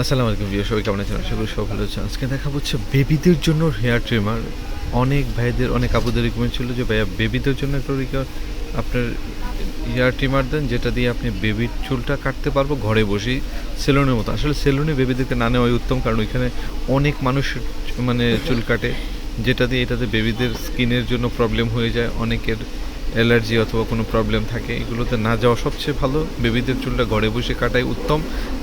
আসসালামু আলাইকুম ভিউ সবাই কেমন আছেন? আশা করি সব ভালো আছেন। আজকে দেখা হচ্ছে বেবিদের জন্য হেয়ার ট্রিমার। অনেক ভাইদের, অনেক আপুদের রিকমেন্ড ছিল যে, ভাইয়া, বেবিদের জন্য একটা আপনার হেয়ার ট্রিমার দেন, যেটা দিয়ে আপনি বেবির চুলটা কাটতে পারব, ঘরে বসেই সেলুনের মতো। আসলে সেলুনে বেবিদেরকে না নেওয়াই উত্তম, কারণ ওইখানে অনেক মানুষ মানে চুল কাটে, যেটা দিয়ে এটাতে বেবিদের স্কিনের জন্য প্রবলেম হয়ে যায়, অনেকের অ্যালার্জি অথবা কোনো প্রবলেম থাকে, এগুলোতে না যাওয়া সবচেয়ে ভালো। বেবিদের চুলটা ঘরে বসে কাটাই উত্তম।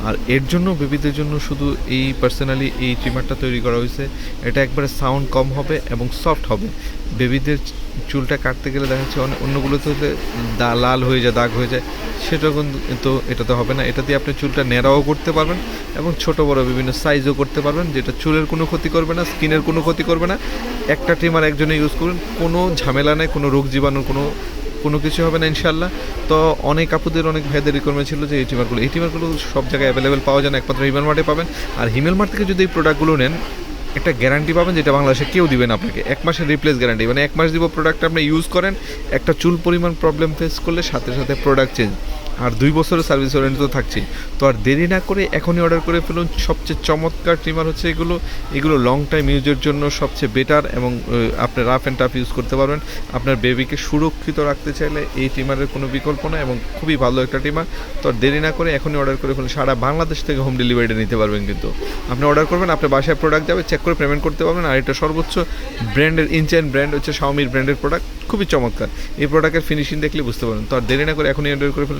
আর এর জন্য বেবিদের জন্য শুধু এই পার্সোনালি এই ট্রিমারটা তৈরি করা হয়েছে। এটা একবারে সাউন্ড কম হবে এবং সফট হবে। বেবিদের চুলটা কাটতে গেলে দেখা যাচ্ছে অনেক অন্যগুলোতে দা লাল হয়ে যায়, দাগ হয়ে যায়। সেটা কিন্তু এটাতে হবে না। এটা দিয়ে আপনি চুলটা ন্যাড়াও করতে পারবেন। এবং ছোট বড় বিভিন্ন সাইজও করতে পারবেন, যেটা চুলের কোনো ক্ষতি করবে না, স্কিনের কোনো ক্ষতি করবে না। একটা ট্রিমার একজনে ইউজ করুন, কোনো ঝামেলা নেই, কোনো রোগ জীবাণুর কোনো কোনো কিছু হবে না ইনশাল্লাহ তো অনেক আপুদের, অনেক ভাইদের রিকোয়ারমেন্ট ছিল যে এই টিমারগুলো এই টিমারগুলো সব জায়গায় অ্যাভেলেবেল পাওয়া যায় না, একমাত্র হিমেল মার্টে পাবেন। আর হিমেল মার্ট থেকে যদি এই প্রোডাক্টগুলো নেন, একটা গ্যারান্টি পাবেন যেটা বাংলাদেশে কেউ দিবেন আপনাকে। এক মাসের রিপ্লেস গ্যারান্টি মানে এক মাস দিব প্রোডাক্ট আপনি ইউজ করেন, একটা চুল পরিমাণ প্রবলেম ফেস করলে সাথে সাথে প্রোডাক্ট চেঞ্জ আর দুই বছরের সার্ভিস ওয়ারেন্টি তো থাকছেই। তো আর দেরি না করে এখনই অর্ডার করে ফেলুন। সবচেয়ে চমৎকার ট্রিমার হচ্ছে এগুলো। এগুলো লং টাইম ইউজের জন্য সবচেয়ে বেটার এবং আপনি রাফ অ্যান্ড টাফ ইউজ করতে পারবেন। আপনার বেবিকে সুরক্ষিত রাখতে চাইলে এই ট্রিমারের কোনো বিকল্প না এবং খুবই ভালো একটা ট্রিমার তো আর দেরি না করে এখনই অর্ডার করে ফেলুন। সারা বাংলাদেশ থেকে হোম ডেলিভারিটা নিতে পারবেন কিন্তু। আপনি অর্ডার করবেন আপনার বাসায় প্রোডাক্ট যাবে চেক করে পেমেন্ট করতে পারবেন। আর এটা সর্বোচ্চ ব্র্যান্ডের ইনচেন ব্র্যান্ড হচ্ছে শাওমির ব্র্যান্ডের প্রোডাক্ট খুবই চমৎকার। এই প্রোডাক্টের ফিনিশিং দেখলে বুঝতে পারবেন। তো আর দেরি না করে এখনই অর্ডার করে ফেলুন।